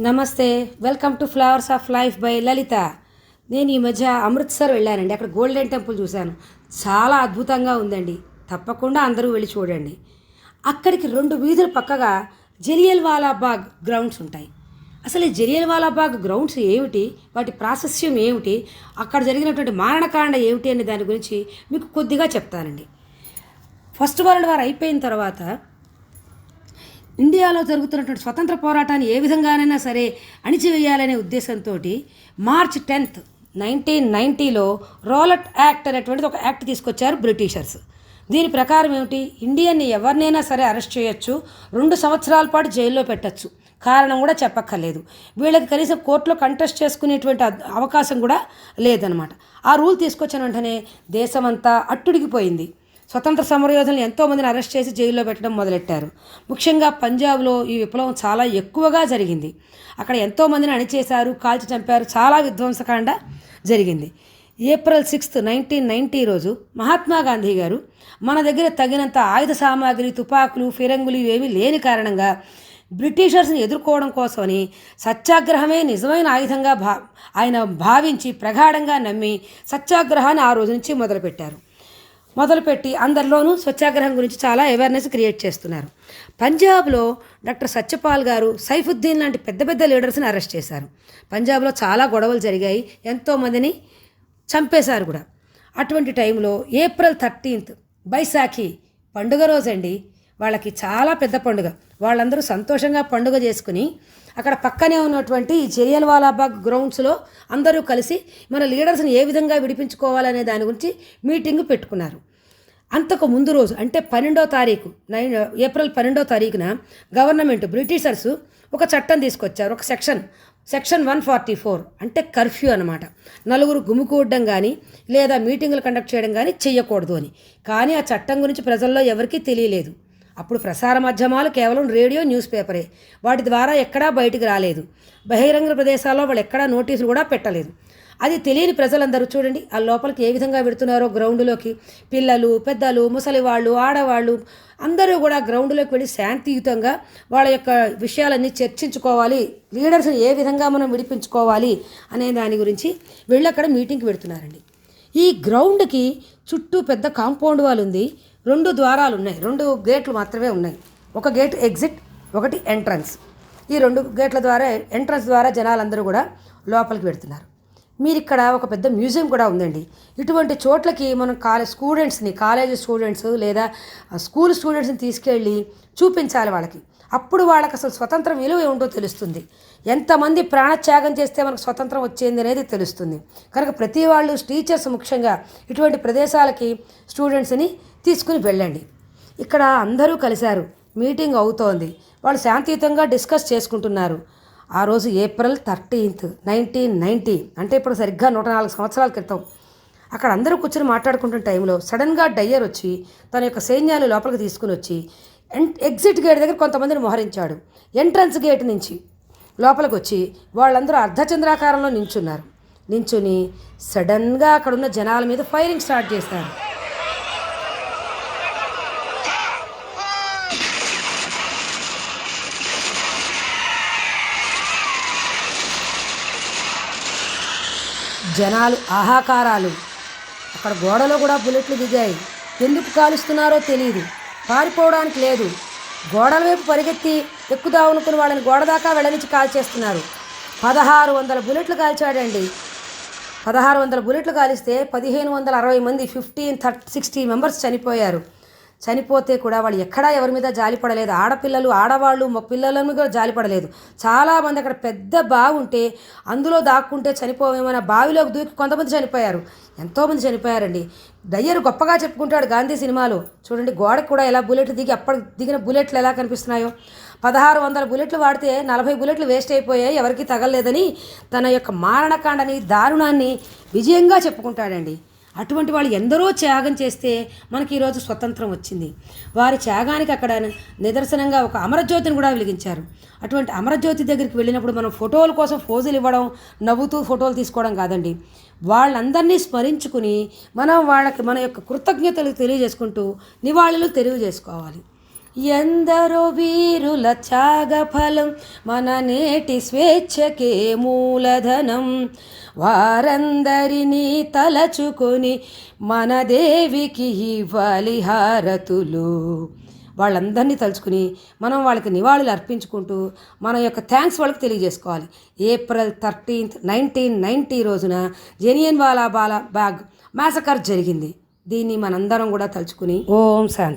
నమస్తే welcome to flowers of life by Lalitha. నేను ఈ మధ్య అమృత్సర్ వెళ్ళానండి. అక్కడ గోల్డెన్ టెంపుల్ చూశాను. చాలా అద్భుతంగా ఉందండి. తప్పకుండా అందరూ వెళ్ళి చూడండి. అక్కడికి రెండు వీధుల పక్కగా జలియల్ వాలాబాగ్ గ్రౌండ్స్ ఉంటాయి. అసలు ఈ జలియల్ వాలాబాగ్ గ్రౌండ్స్ ఏమిటి? వాటి ప్రాశస్యం ఏమిటి? అక్కడ జరిగినటువంటి మారణకాండ ఏమిటి అనే దాని గురించి మీకు కొద్దిగా చెప్తానండి. ఫస్ట్ వరల్డ్ వార్ అయిపోయిన తర్వాత ఇండియాలో జరుగుతున్నటువంటి స్వతంత్ర పోరాటాన్ని ఏ విధంగానైనా సరే అణిచివేయాలనే ఉద్దేశంతో మార్చ్ టెన్త్ నైన్టీన్ నైంటీలో రోలట్ యాక్ట్ అనేటువంటిది ఒక యాక్ట్ తీసుకొచ్చారు బ్రిటిషర్స్. దీని ప్రకారం ఏమిటి? ఇండియన్ని ఎవరినైనా సరే అరెస్ట్ చేయొచ్చు రెండు సంవత్సరాల పాటు జైల్లో పెట్టచ్చు. కారణం కూడా చెప్పక్కర్లేదు. వీళ్ళకి కనీసం కోర్టులో కంటెస్ట్ చేసుకునేటువంటి అవకాశం కూడా లేదనమాట ఆ రూల్ తీసుకొచ్చిన వెంటనే దేశమంతా అట్టుడికిపోయింది స్వతంత్ర సమరయోధులను ఎంతోమందిని అరెస్ట్ చేసి జైల్లో పెట్టడం మొదలెట్టారు. ముఖ్యంగా పంజాబ్లో ఈ విప్లవం చాలా ఎక్కువగా జరిగింది. అక్కడ ఎంతోమందిని అణిచేశారు కాల్చి చంపారు చాలా విధ్వంసకాండ జరిగింది. ఏప్రిల్ సిక్స్త్ నైన్టీన్ నైన్టీ రోజు మహాత్మా గాంధీ గారు మన దగ్గర తగినంత ఆయుధ సామాగ్రి తుపాకులు ఫిరంగులు ఇవేమీ లేని కారణంగా బ్రిటిషర్స్ని ఎదుర్కోవడం కోసమని సత్యాగ్రహమే నిజమైన ఆయుధంగా భా ఆయన భావించి ప్రగాఢంగా నమ్మి సత్యాగ్రహాన్ని ఆ రోజు నుంచి మొదలుపెట్టారు. మొదలుపెట్టి అందరిలోనూ స్వచ్ఛాగ్రహం గురించి చాలా అవేర్నెస్ క్రియేట్ చేస్తున్నారు. పంజాబ్లో డాక్టర్ సత్యపాల్ గారు సైఫుద్దీన్ లాంటి పెద్ద పెద్ద లీడర్స్ని అరెస్ట్ చేశారు. పంజాబ్లో చాలా గొడవలు జరిగాయి. ఎంతోమందిని చంపేశారు కూడా. అటువంటి టైంలో ఏప్రిల్ థర్టీన్త్ బైశాఖి పండుగ రోజండి వాళ్ళకి చాలా పెద్ద పండుగ. వాళ్ళందరూ సంతోషంగా పండుగ చేసుకుని అక్కడ పక్కనే ఉన్నటువంటి ఈ వాలాబాగ్ గ్రౌండ్స్లో అందరూ కలిసి మన లీడర్స్ని ఏ విధంగా విడిపించుకోవాలనే దాని గురించి మీటింగ్ పెట్టుకున్నారు. అంతకు ముందు రోజు అంటే పన్నెండో తారీఖు నైన్ ఏప్రిల్ పన్నెండో తారీఖున గవర్నమెంట్ బ్రిటిషర్స్ ఒక చట్టం తీసుకొచ్చారు ఒక section section one forty four అంటే కర్ఫ్యూ అనమాట నలుగురు గుమికూడడం కానీ లేదా మీటింగులు కండక్ట్ చేయడం కానీ చేయకూడదు అని. కానీ ఆ చట్టం గురించి ప్రజల్లో ఎవరికీ తెలియలేదు. అప్పుడు ప్రసార మాధ్యమాలు కేవలం రేడియో న్యూస్ పేపరే. వాటి ద్వారా ఎక్కడా బయటికి రాలేదు. బహిరంగ ప్రదేశాల్లో వాళ్ళు ఎక్కడా నోటీసులు కూడా పెట్టలేదు. అది తెలియని ప్రజలందరూ చూడండి ఆ లోపలికి ఏ విధంగా పెడుతున్నారో గ్రౌండ్లోకి. పిల్లలు పెద్దలు ముసలి వాళ్ళు ఆడవాళ్ళు అందరూ కూడా గ్రౌండ్లోకి వెళ్ళి శాంతియుతంగా వాళ్ళ యొక్క విషయాలన్నీ చర్చించుకోవాలి. లీడర్స్ని ఏ విధంగా మనం విడిపించుకోవాలి అనే దాని గురించి వెళ్ళి అక్కడ మీటింగ్కి పెడుతున్నారండి ఈ గ్రౌండ్కి చుట్టూ పెద్ద కాంపౌండ్ వాల్ ఉంది. రెండు ద్వారాలు ఉన్నాయి. రెండు గేట్లు మాత్రమే ఉన్నాయి. ఒక గేట్ ఎగ్జిట్ ఒకటి ఎంట్రన్స్ ఈ రెండు గేట్ల ద్వారా ఎంట్రన్స్ ద్వారా జనాలందరూ కూడా లోపలికి పెడుతున్నారు మీరు ఇక్కడ ఒక పెద్ద మ్యూజియం కూడా ఉందండి. ఇటువంటి చోట్లకి మనం కాలేజ్ స్టూడెంట్స్ని కాలేజ్ స్టూడెంట్స్ లేదా స్కూల్ స్టూడెంట్స్ని తీసుకెళ్ళి చూపించాలి వాళ్ళకి. అప్పుడు వాళ్ళకి అసలు స్వతంత్రం విలువ ఏమిటో తెలుస్తుంది. ఎంతమంది ప్రాణత్యాగం చేస్తే మనకు స్వతంత్రం వచ్చింది అనేది తెలుస్తుంది. కనుక ప్రతి వాళ్ళు టీచర్స్ ముఖ్యంగా ఇటువంటి ప్రదేశాలకి స్టూడెంట్స్ని తీసుకుని వెళ్ళండి. ఇక్కడ అందరూ కలిశారు. మీటింగ్ అవుతోంది. వాళ్ళు శాంతియుతంగా డిస్కస్ చేసుకుంటున్నారు. ఆ రోజు ఏప్రిల్ థర్టీన్త్ నైన్టీన్ నైంటీ అంటే ఇప్పుడు సరిగ్గా నూట నాలుగు సంవత్సరాల క్రితం. అక్కడ అందరూ కూర్చొని మాట్లాడుకుంటున్న టైంలో సడన్గా డయ్యర్ వచ్చి తన యొక్క సైన్యాన్ని లోపలికి తీసుకుని వచ్చి ఎగ్జిట్ గేట్ దగ్గర కొంతమందిని మోహరించాడు. ఎంట్రన్స్ గేట్ నుంచి లోపలికి వచ్చి వాళ్ళందరూ అర్ధచంద్రాకారంలో నించున్నారు. నించుని సడన్గా అక్కడున్న జనాల మీద ఫైరింగ్ స్టార్ట్ చేస్తారు జనాలు ఆహాకారాలు. అక్కడ గోడలో కూడా బుల్లెట్లు దిగాయి. ఎందుకు కాలుస్తున్నారో తెలియదు పారిపోవడానికి లేదు. గోడల వైపు పరిగెత్తి ఎక్కుదామనుకుని వాళ్ళని గోడ దాకా వెళ్ళనిచ్చి కాల్చేస్తున్నారు పదహారు వందల బుల్లెట్లు కాల్చాడండి. పదహారు వందల బుల్లెట్లు కాలిస్తే పదిహేను వందల అరవై మంది ఫిఫ్టీన్ థర్టీ సిక్స్టీ మెంబర్స్ చనిపోయారు. చనిపోతే కూడా వాళ్ళు ఎక్కడా ఎవరి మీద జాలిపడలేదు ఆడపిల్లలు ఆడవాళ్ళు మా పిల్లలను కూడా జాలిపడలేదు చాలామంది అక్కడ పెద్ద బాగుంటే అందులో దాక్కుంటే చనిపోవేమన్న బావిలోకి దూకి కొంతమంది చనిపోయారు. ఎంతోమంది చనిపోయారండి. డయ్యర్ గొప్పగా చెప్పుకుంటాడు గాంధీ సినిమాలో. చూడండి గోడకు కూడా ఎలా బుల్లెట్లు దిగి అప్పటి దిగిన బుల్లెట్లు ఎలా కనిపిస్తున్నాయో. పదహారు వందల బుల్లెట్లు వాడితే నలభై బుల్లెట్లు వేస్ట్ అయిపోయాయి ఎవరికి తగలలేదని తన యొక్క మారణకాండని దారుణాన్ని విజయంగా చెప్పుకుంటాడండి. అటువంటి వాళ్ళు ఎందరో త్యాగం చేస్తే మనకి ఈరోజు స్వతంత్రం వచ్చింది. వారి త్యాగానికి అక్కడ నిదర్శనంగా ఒక అమరజ్యోతిని కూడా వెలిగించారు. అటువంటి అమరజ్యోతి దగ్గరికి వెళ్ళినప్పుడు మనం ఫోటోల కోసం ఫోజులు ఇవ్వడం నవ్వుతూ ఫోటోలు తీసుకోవడం కాదండి. వాళ్ళందరినీ స్మరించుకుని మనం వాళ్ళకి మన యొక్క కృతజ్ఞతలు తెలియజేసుకుంటూ నివాళులు తెలియజేసుకోవాలి. ఎందరో వీరుల త్యాగఫలం మన నేటి స్వేచ్ఛకే మూలధనం. వారందరినీ తలచుకొని మన దేవికి ఇవ్వాలి హారతులు. వాళ్ళందరినీ తలుచుకుని మనం వాళ్ళకి నివాళులు అర్పించుకుంటూ మన యొక్క థ్యాంక్స్ వాళ్ళకి తెలియజేసుకోవాలి. ఏప్రిల్ థర్టీన్త్ నైన్టీన్ నైంటీ రోజున జెనియన్ వాలా బాలా బ్యాగ్ మ్యాసకర్ జరిగింది. దీన్ని మనందరం కూడా తలుచుకుని ఓం శాంతి.